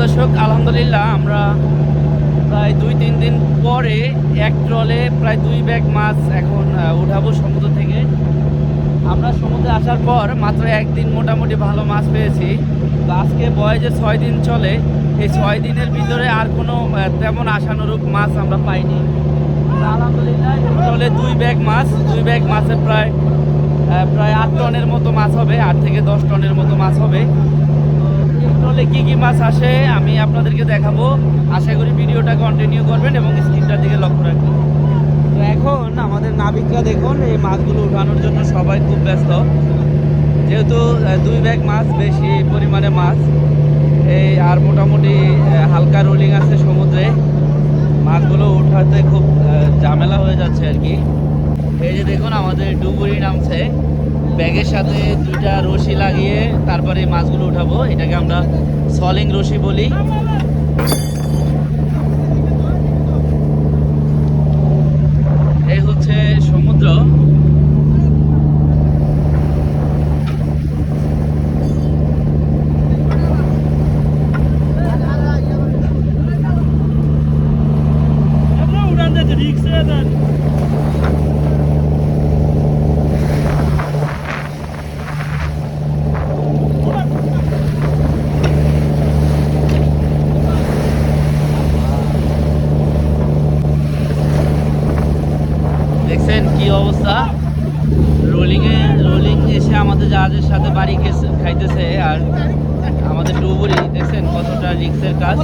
দর্শক, আলহামদুলিল্লাহ আমরা প্রায় দুই, তিন দিন পরে এক ট্রলে প্রায় দুই ব্যাগ মাছ এখন উঠাবো সমুদ্র থেকে। আমরা সমুদ্রে আসার পর মাত্র একদিন মোটামুটি ভালো মাছ পেয়েছি। তো আজকে বয়েজে ছয় দিন চলে, এই ছয় দিনের ভিতরে আর কোনো তেমন আশানুরূপ মাছ আমরা পাইনি। আলহামদুলিল্লাহ ট্রলে দুই ব্যাগ মাছ, দুই ব্যাগ মাছের প্রায় প্রায় আট টনের মতো মাছ হবে, আট থেকে দশ টনের মতো মাছ হবে। ট্রলে কি কি মাছ আসে আমি আপনাদেরকে দেখাবো। আশা করি ভিডিওটা কন্টিনিউ করবেন এবং স্ক্রিনটার দিকে লক্ষ্য রাখবেন। তো এখন আমাদের নাবিকরা দেখুন, এই মাছগুলো উঠানোর জন্য সবাই খুব ব্যস্ত। যেহেতু দুই ব্যাগ মাছ, বেশি পরিমাণে মাছ। এই আর মোটামুটি হালকা রোলিং আছে সমুদ্রে। মাছগুলো উঠাতে খুব ঝামেলা হয়ে যাচ্ছে আর কি। এই যে দেখুন, আমাদের ডুবুরি নামছে। ব্যাগের সাথে দুইটা রশি লাগিয়ে তারপরে মাছগুলো উঠাবো। এটাকে আমরা সলিং রশি বলি এই হচ্ছে সমুদ্র উড়ান যাচ্ছে রিক্সে যান দেখছেন কি অবস্থা। রোলিং এ রোলিং এসে আমাদের জাহাজের সাথে বাড়ি খাইতেছে আর আমাদের ডুবুরি, দেখছেন কতটা রিক্সের কাজ।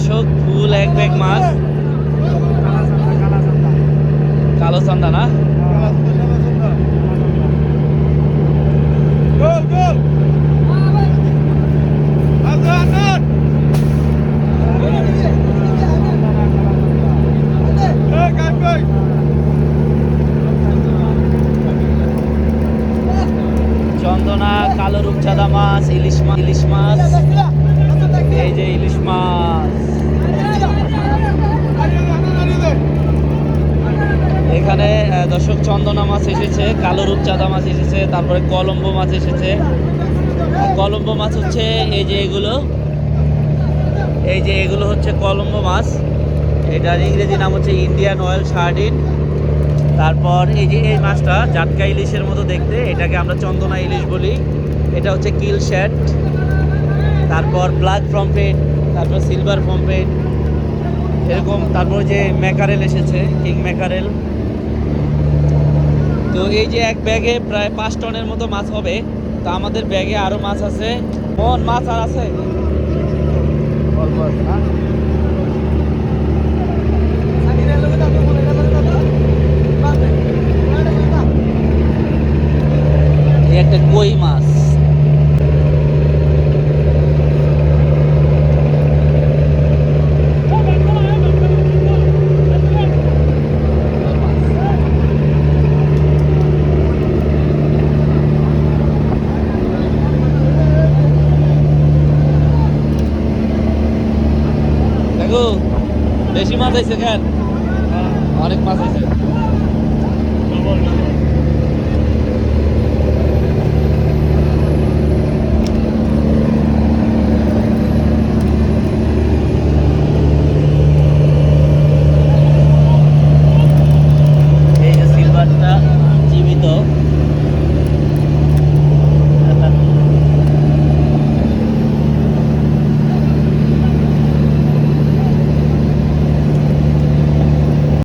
দর্শক ফুল এক ব্যাগ মাছ। কালো চান্দা না? চন্দনা কালো রূপচাঁদা মাছ ইলিশ মাছ ইলিশ মাছ। এই যে ইলিশ মাছ। এখানে দর্শক চন্দনা মাছ এসেছে, কালো রূপচাঁদা মাছ এসেছে, তারপরে কলম্বো মাছ এসেছে। কলম্বো মাছ হচ্ছে এই যে এগুলো। এই যে এগুলো হচ্ছে কলম্বো মাছ। এটার ইংরেজি নাম হচ্ছে ইন্ডিয়ান অয়েল সার্ডিন। তারপর এই যে এই মাছটা জাটকা ইলিশের মতো দেখতে, এটাকে আমরা চন্দনা ইলিশ বলি। এটা হচ্ছে কিল শ্যাট তারপর ব্ল্যাক ফ্রম্পেট তারপর সিলভার ফ্রম্পেট এরকম তারপর যে ম্যাকারেল এসেছে কিং ম্যাকারেল তো এই যে এক ব্যাগে প্রায় পাঁচ টনের মতো মাছ হবে, তো আমাদের ব্যাগে আরও মাছ আছে। মন, মাছ আর আছে। একটা কই মাছ। বেশি মাছ আইছে কেন অনেক মাছ আইছে